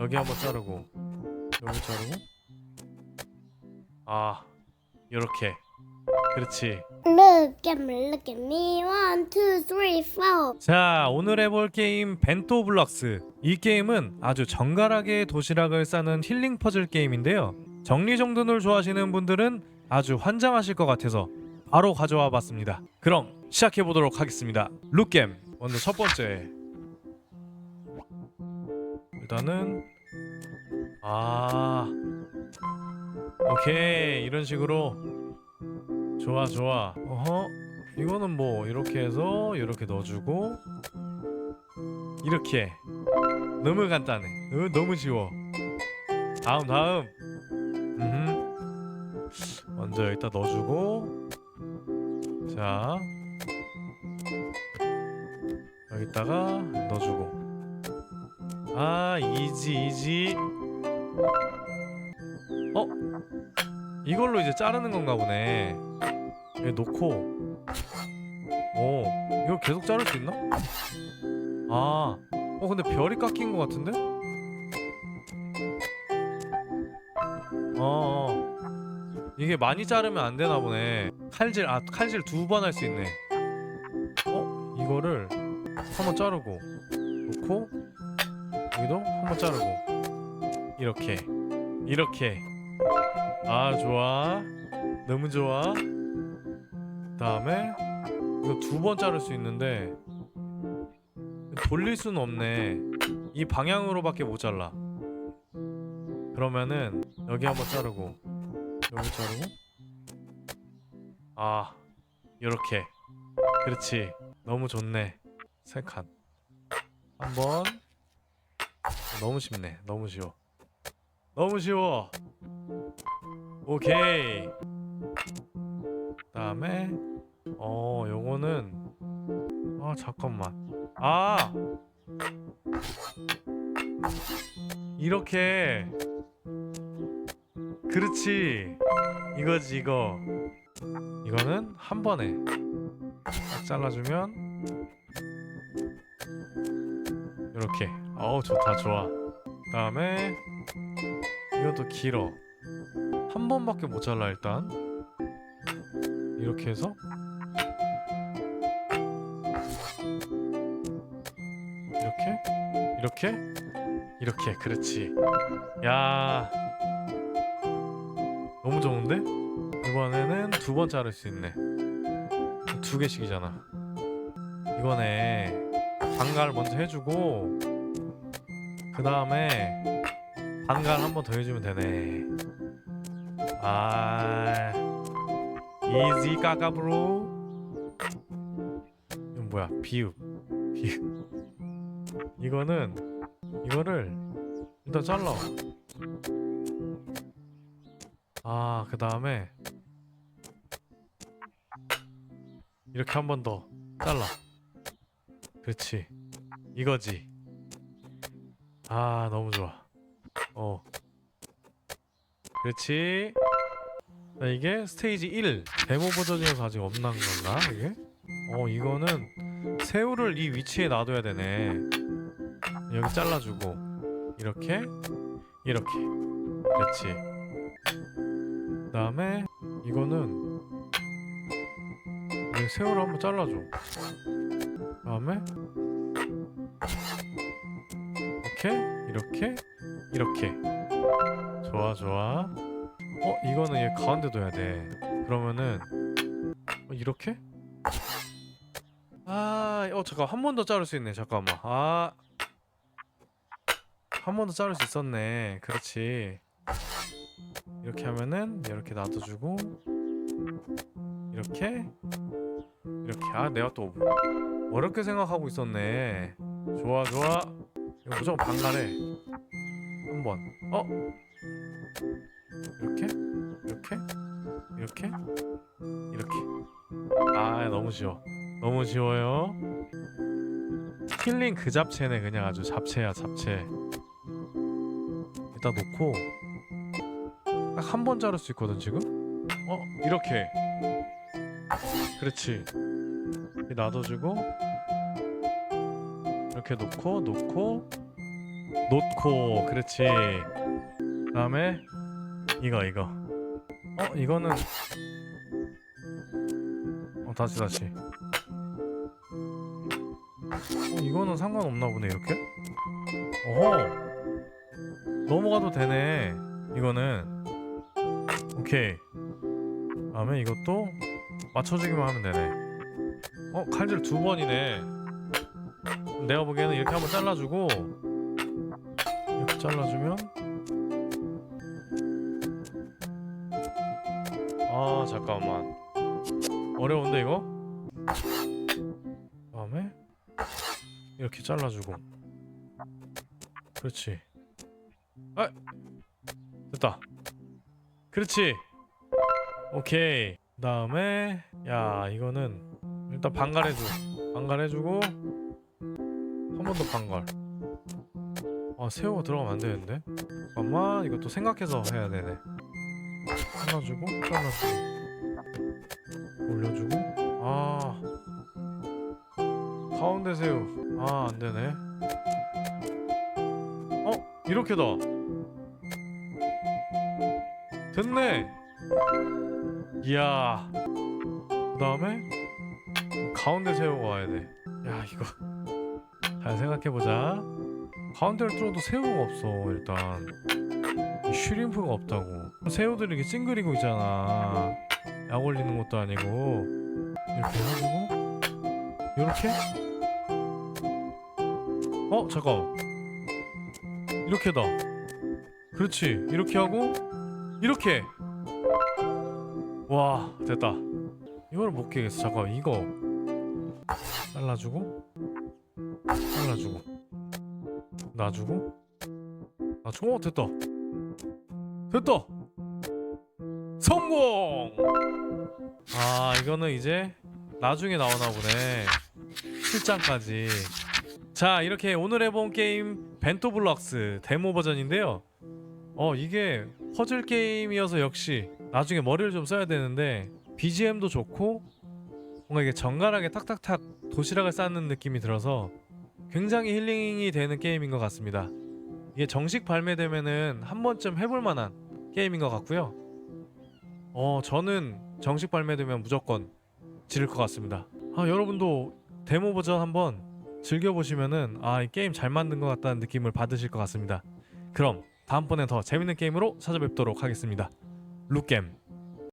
여기 한번 자르고 여기 자르고. 아 이렇게. 그렇지. Look at me, look at me. One, two, three, four. 자 오늘 해볼 게임 벤토 블럭스. 이 게임은 아주 정갈하게 도시락을 싸는 힐링 퍼즐 게임인데요. 정리정돈을 좋아하시는 분들은 아주 환장하실 것 같아서 바로 가져와 봤습니다. 그럼 시작해 보도록 하겠습니다. 룩겜. 먼저 첫 번째 일단은 아 오케이. 이런 식으로. 좋아 좋아. 어허. 이거는 뭐 이렇게 해서 이렇게 넣어주고 이렇게. 너무 간단해. 어, 너무 쉬워. 다음 다음. 음 먼저 여기다 넣어주고. 자. 여기다가 넣어주고 아 이지 이지 어 이걸로 이제 자르는 건가 보네 여기 놓고 오 이거 계속 자를 수 있나? 아, 어 근데 별이 깎인 것 같은데? 어, 어. 이게 많이 자르면 안 되나 보네. 칼질, 아 칼질 두 번 할 수 있네. 어, 이거를 한번 자르고 놓고 여기도 한 번 자르고. 이렇게. 이렇게. 아 좋아. 너무 좋아. 그다음에 이거 두 번 자를 수 있는데 돌릴 수는 없네. 이 방향으로밖에 못 잘라. 그러면은 여기 한번 자르고. 여기 자르고. 아 이렇게. 그렇지. 너무 좋네. 세 칸. 한번 너무 쉽네. 너무 쉬워. 너무 쉬워. 오케이. 그다음에 어 요거는 아 잠깐만. 아! 이렇게. 그렇지. 이거지 이거. 이거는 한 번에 딱 잘라주면 이렇게 어우 좋다 좋아. 그 다음에 이것도 길어. 한 번밖에 못 잘라 일단. 이렇게 해서. 이렇게? 이렇게? 이렇게 그렇지. 야. 너무 좋은데? 이번에는 두 번 자를 수 있네. 두 개씩이잖아. 이거네 반갈 먼저 해주고 그 다음에 반갈 한번 더 해주면 되네. 아 이지 까까브로. 이건 뭐야? 비읍 비읍. 이거는 이거를 일단 잘라. 아 그 다음에 이렇게 한 번 더 잘라. 그렇지. 이거지 아 너무 좋아. 어. 그렇지. 자, 이게 스테이지 1 데모 버전 이어서 아직 없는 건가 이게? 어 이거는 새우를 이 위치에 놔둬야 되네. 여기 잘라주고. 이렇게 이렇게. 그렇지. 그 다음에 이거는 이 새우를 한번 잘라줘. 그 다음에 이렇게? 이렇게? 이렇게. 좋아 좋아. 어 이거는 얘 가운데 둬야 돼. 그러면은 어, 이렇게? 아어 잠깐 한 번 더 자를 수 있네. 잠깐만. 아. 한 번 더 자를 수 있었네. 그렇지. 이렇게 하면은 이렇게 놔둬주고 이렇게? 이렇게. 아 내가 또 어렵게 생각하고 있었네. 좋아 좋아. 이거 무조건 반갈해 한번. 어? 이렇게? 이렇게? 이렇게? 이렇게. 아 너무 쉬워. 너무 쉬워요. 힐링 그 잡채네 그냥 아주 잡채야 잡채. 일단 놓고 딱 한 번 자를 수 있거든 지금? 어 이렇게. 그렇지 이렇게 놔둬주고 이렇게 놓고 놓고 놓고. 그렇지. 그 다음에 이거 이거. 어 이거는 어 다시 다시. 어, 이거는 상관없나 보네 이렇게? 어허. 넘어가도 되네 이거는. 오케이. 다음에 이것도 맞춰주기만 하면 되네 어 칼질 두 번이네. 내가 보기에는 이렇게 한번 잘라주고 이렇게 잘라주면? 아 잠깐만. 어려운데 이거? 다음에? 이렇게 잘라주고. 그렇지. 아 됐다. 그렇지. 오케이. 다음에 야 이거는 일단 반갈해줘 반갈해주고 한 번더 반갈. 아 새우가 들어가면 안 되는데? 잠깐만 이것도 생각해서 해야 되네. 잘라주고 잘라주고 올려주고. 아 가운데 새우. 아 안되네. 어 이렇게다. 됐네. 이야. 그 다음에 가운데 새우가 와야 돼 야 이거. 잘 생각해 보자. 가운데를 뚫어도 새우가 없어 일단. 이 슈림프가 없다고. 새우들이 이렇게 찡그리고 있잖아. 약 올리는 것도 아니고. 이렇게 해가지고. 이렇게? 어 잠깐. 이렇게다. 그렇지. 이렇게 하고. 이렇게. 와 됐다. 이거를 못 깨겠어. 잠깐 이거 잘라주고 잘라주고 놔주고. 놔주고 어, 됐다. 됐다! 성공! 아 이거는 이제 나중에 나오나 보네. 실장까지. 자 이렇게 오늘 해본 게임 벤토블럭스 데모 버전인데요. 어 이게 퍼즐 게임이어서 역시 나중에 머리를 좀 써야 되는데 BGM도 좋고 뭔가 이게 정갈하게 탁탁탁 도시락을 쌓는 느낌이 들어서 굉장히 힐링이 되는 게임인 것 같습니다. 이게 정식 발매되면은 한 번쯤 해볼 만한 게임인 것 같고요. 어 저는 정식 발매되면 무조건 지를 것 같습니다. 아 여러분도 데모 버전 한번 즐겨보시면은 아 이 게임 잘 만든 것 같다는 느낌을 받으실 것 같습니다. 그럼 다음번에 더 재밌는 게임으로 찾아뵙도록 하겠습니다. 룩겜